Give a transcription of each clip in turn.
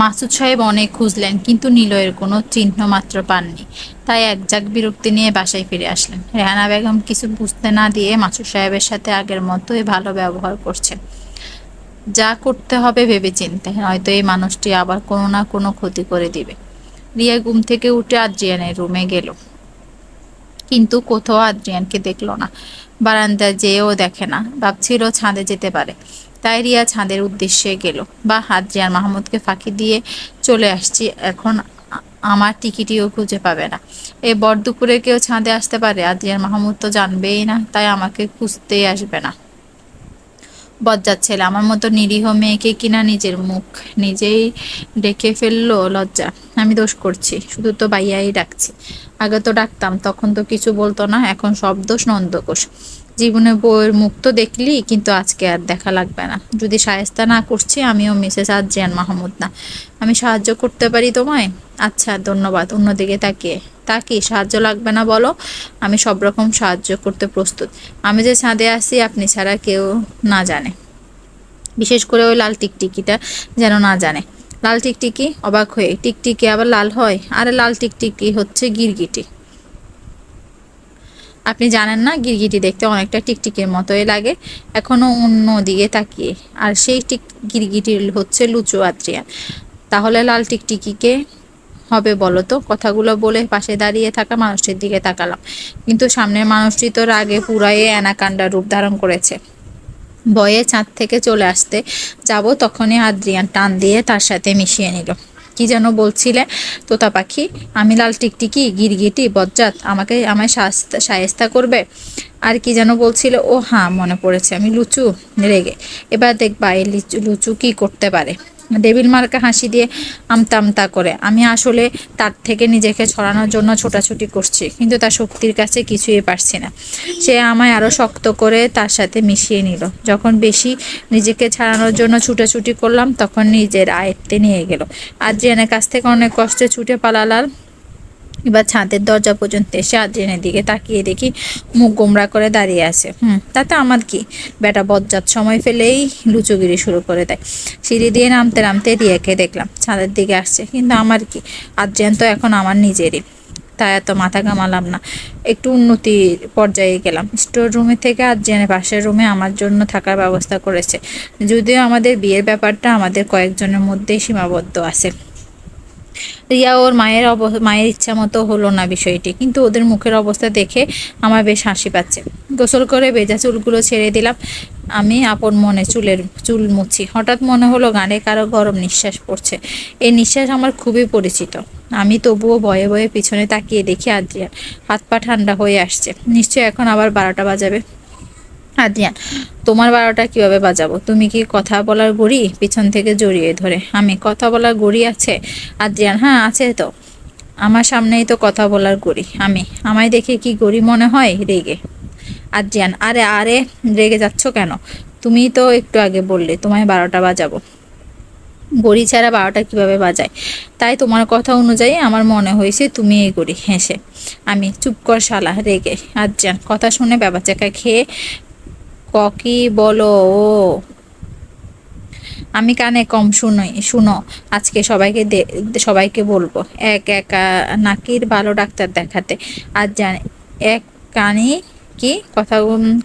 মাসুদ সাহেব অনেক খুঁজলেন, কিন্তু নিলয়ের কোনো চিহ্ন মাত্র পাননি। তাই একজাক বিরক্তি নিয়ে বাসায় ফিরে আসলেন। রেহানা বেগম কিছু বুঝতে না দিয়ে মাসুদ সাহেবের সাথে আগের মতোই ভালো ব্যবহার করছেন। যা করতে হবে ভেবে চিনতে নয়তো এই মানুষটি আবার কোনো না কোনো ক্ষতি করে দিবে। রিয়া ঘুম থেকে উঠে আদ্রিয়ানের রুমে গেল। কিন্তু কোথাও আদ্রিয়ানকে দেখল না। বারান্দায় যেয়েও দেখে না। ভাবছিল ছাদে যেতে পারে। তাই রিয়া ছাদের উদ্দেশ্যে গেল। বা আদ্রিয়ান মাহমুদকে ফাঁকি দিয়ে চলে আসছি। এখন আমার টিকিটিও খুঁজে পাবে না। এ বর দুপুরে কেউ ছাদে আসতে পারে? আদ্রিয়ান মাহমুদ তো জানবেই না, তাই আমাকে খুঁজতেই আসবে না। বজ্জাত ছেলে, আমার মতো নিরীহ মেয়েকে কিনা নিজের মুখ নিজেই ডেকে ফেলল লজ্জা? আমি দোষ করছি, শুধু তো বাইয়াই ডাকছি। আগে তো ডাকতাম, তখন তো কিছু বলতো না, এখন সব দোষ নন্দকোষ জীবনে বইয়ের মুখ তো দেখলি, কিন্তু আজকে আর দেখা লাগবে না। যদি সায়স্তা না করছি, আমিও মিসেস আদ্রিয়ান মাহমুদ না। আমি সাহায্য করতে পারি তোমায়? আচ্ছা ধন্যবাদ। অন্যদিকে তাকিয়ে। তা কি সাহায্য লাগবে না বলো। আমি সব রকম সাহায্য করতে প্রস্তুত। আমি যে ছাদে আছি, আপনি ছাড়া কেউ না জানে। বিশেষ করে ওই লাল টিকটিকিটা যেন না জানে। লাল টিকটিকি? অবাক হয়ে। টিকটিকি আবার লাল হয়? আরে, লাল টিকটিকি হচ্ছে গিরগিটি। আপনি জানেন না, গিরগিটি দেখতে অনেকটা টিকটিকির মতোই লাগে। এখনও অন্য দিকে তাকিয়ে। আর সেই টিক, গিরগিটির হচ্ছে লুচু আদ্রিয়ান। তাহলে লাল টিকটিকিকে হবে বলো তো কথাগুলো বলে পাশে দাঁড়িয়ে থাকা মানুষটির দিকে তাকালাম। কিন্তু সামনের মানুষটি তো রাগে পুরাই অ্যানাকান্ডা রূপ ধারণ করেছে। বয়ে চাঁদ থেকে চলে আসতে যাব, তখনই আদ্রিয়ান টান দিয়ে তার সাথে মিশিয়ে নিল। কি যেন বলছিলে? তোতা পাখি, আমি লাল টিকটিকি, গিরগিটি, বজ্জাত, আমাকে আমায় সায়েস্তা করবে? আর কি যেন বলছিল? ও হ্যাঁ মনে পড়েছে, আমি লুচু, রেগে। এবার দেখবা, এই লিচু, লুচু কি করতে পারে? ডেবিল মার্কা হাসি দিয়ে আমতা আমতা করে। আমি আসলে তার থেকে নিজেকে ছড়ানোর জন্য ছোটাছুটি করছি, কিন্তু তার শক্তির কাছে কিছুই পারছি না। সে আমায় আরও শক্ত করে তার সাথে মিশিয়ে নিল। যখন বেশি নিজেকে ছাড়ানোর জন্য ছুটাছুটি করলাম, তখন নিজের আয়ত্তে নিয়ে গেল। আর জেনের কাছ থেকে অনেক কষ্টে ছুটে পালালাম। এবার ছাদের দরজা পর্যন্ত এসে আদ্রিয়ানের দিকে তাকিয়ে দেখি মুখ গোমরা করে দাঁড়িয়ে আছে। হুম, তাতে আমার কি? বেটা বজ্জাত সময় ফেলেই লুচুগিরি শুরু করে দেয়। সিঁড়ি দিয়ে নামতে নামতে রিয়াকে দেখলাম, ছাদের দিকে আসছে। কিন্তু আমার কি? আদ্রিয়ান তো এখন আমার নিজেরই। তাই এত মাথা ঘামালাম না। একটু উন্নতির পর্যায়ে গেলাম। স্টোর রুমে থেকে আদ্রিয়ানের পাশের রুমে আমার জন্য থাকার ব্যবস্থা করেছে। যদিও আমাদের বিয়ের ব্যাপারটা আমাদের কয়েকজনের মধ্যেই সীমাবদ্ধ আছে। রিয়া ওর মায়ের মায়ের ইচ্ছা মতো হলো না বিষয়টি, কিন্তু ওদের মুখের অবস্থা দেখে আমার বেশ হাসি পাচ্ছে। গোসল করে ভেজা চুলগুলো ছেড়ে দিলাম। আমি আপন মনে চুলের, চুল মুছি। হঠাৎ মনে হলো গানে কারও গরম নিঃশ্বাস পড়ছে। এই নিঃশ্বাস আমার খুবই পরিচিত। আমি তবুও ভয়ে ভয়ে পিছনে তাকিয়ে দেখি আদ্রিয়ান হাত পা ঠান্ডা হয়ে আসছে। নিশ্চয় এখন আবার বারোটা বাজাবে। আদ্রিয়ান তোমার বারোটা কীভাবে বাজাবো? তুমি কি কথা বলার গড়ি পিছন থেকে জড়িয়ে ধরে? আমি কথা বলার গড়ি আছে? আদ্রিয়ান হ্যাঁ আছে তো। আমার সামনেই তো কথা বলার গড়ি। আমি, আমায় দেখে কি গড়ি মনে হয়? রেগে। আদ্রিয়ান আরে আরে, রেগে যাচ্ছ কেন? তুমি তো একটু আগে বললে, তোমায় বারোটা বাজাবো। গড়ি ছাড়া বারোটা কীভাবে বাজায়? তাই তোমার কথা অনুযায়ী আমার মনে হয়েছে তুমি এই গড়ি, হেসে। আমি, চুপ কর শালা, রেগে। আজ্জান কথা শুনে ব্যাবাচাকা খেয়ে ককি বলো, ও। আমি কানে কম শুনোই শুনো, আজকে সবাইকে সবাইকে বলব, এক একা নাকির ভালো ডাক্তার দেখাতে। আর জানি, এক কানি কি কথা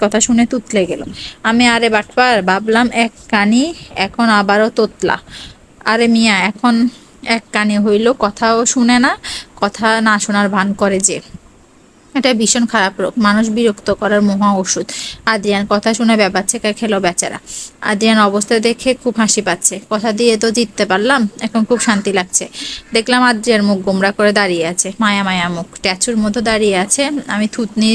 কথা শুনে তুতলে গেল। আমি আরে বাটপার, ভাবলাম এক কানি এখন আবারও তোতলা। আরে মিয়া, এখন এক কানে হইল, কথাও শুনে না, কথা না শোনার ভান করে যে। এটা ভীষণ খারাপ রোগ। মানুষ বিরক্ত করার মহা ওষুধ। আদ্রিয়ান কথা শুনে ব্যাপাচ্ছেকা খেলো বেচারা। আদ্রিয়ান অবস্থা দেখে খুব হাসি পাচ্ছে। কথা দিয়ে তো জিততে পারলাম, এখন খুব শান্তি লাগছে। দেখলাম আদ্রিয়ার মুখ গোমরা করে দাঁড়িয়ে আছে। মায়া মায়া মুখ। ট্যাচুর মতো দাঁড়িয়ে আছে। আমি থুতনি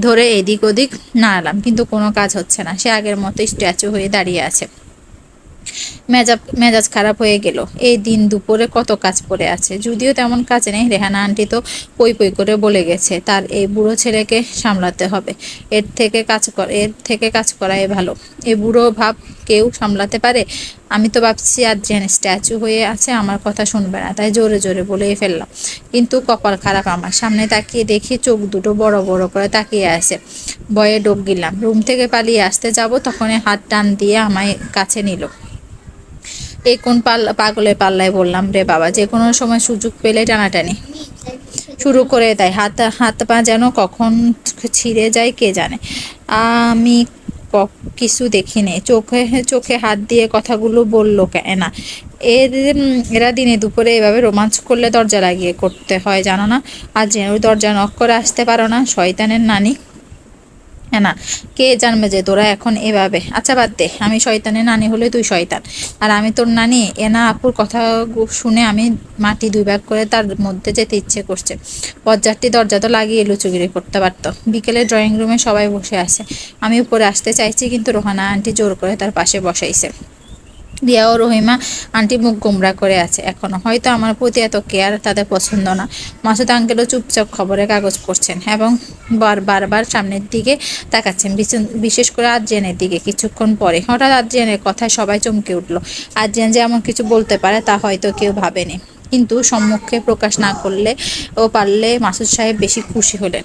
ধরে এদিক ওদিক নাড়ালাম, কিন্তু কোনো কাজ হচ্ছে না। সে আগের মতোই স্ট্যাচু হয়ে দাঁড়িয়ে আছে। মেজাজ মেজাজ খারাপ হয়ে গেল। এই দিন দুপুরে কত কাজ পড়ে আছে। যদিও তেমন কাজ নেই, রেহানা আন্টি তো পই পই করে বলে গেছে, তার এই বুড়ো ছেলেকে সামলাতে হবে। এর থেকে কাজ কর, এর থেকে কাজ করাই ভালো। এই বুড়ো ভাব কেউ সামলাতে পারে? আমি তো ভাবছি আদ্রিয়ান স্ট্যাচু হয়ে আছে, আমার কথা শুনবে না, তাই জোরে জোরে বলেই ফেললাম। কিন্তু কপাল খারাপ আমার। সামনে তাকিয়ে দেখি চোখ দুটো বড় বড় করে তাকিয়ে আছে। ভয়ে ডোক গিলাম। রুম থেকে পালিয়ে আসতে যাব, তখনই হাত টান দিয়ে আমায় কাছে নিল। এই কোন পাল্লা পাগলের পাল্লায় বললাম রে বাবা, যে কোনো সময় সুযোগ পেলে টানাটানি। শুরু করে দেয়, হাত হাত পা যেন কখন ছিঁড়ে যায় কে জানে। আমি কিছু দেখিনি, চোখে চোখে হাত দিয়ে কথাগুলো বলল কেনা। এর, এরা দিনে দুপুরে এভাবে রোমাঞ্চ করলে দরজা লাগিয়ে করতে হয়, জানো না? আর যেন দরজা নক করে আসতে পারো না, শয়তানের নানি। হ্যাঁ না? কে জানবে যে তোরা এখন এভাবে? আচ্ছা বাদ দে, আমি শয়তানের নানি হলে তুই শয়তান। আর আমি তোর নানি এনা আপুর কথা শুনে আমি মাটি দুই ভাগ করে তার মধ্যে যেতে ইচ্ছে করছে। বজ্জারটি দরজা তো লাগিয়ে লুচুগিরি করতে পারতো। বিকেলে ড্রয়িং রুমে সবাই বসে আছে। আমি উপরে আসতে চাইছি, কিন্তু রোহানা আন্টি জোর করে তার পাশে বসাইছে। দিয়া ও রহিমা আন্টি মুখ গোমরা করে আছে। এখনও হয়তো আমার প্রতি এত কেয়ার তাদের পছন্দ না। মাসুদ আঙ্কেলও চুপচাপ খবরের কাগজ পড়ছেন এবং বার বারবার সামনের দিকে তাকাচ্ছেন বিশেষ করে আদ্রিয়ানের দিকে। কিছুক্ষণ পরে হঠাৎ আদ্রিয়ানের কথায় সবাই চমকে উঠল। আদ্রিয়ান যে এমন কিছু বলতে পারে তা হয়তো কেউ ভাবেনি। কিন্তু সম্মুখে প্রকাশ না করলে ও পারলে মাসুদ সাহেব বেশি খুশি হলেন।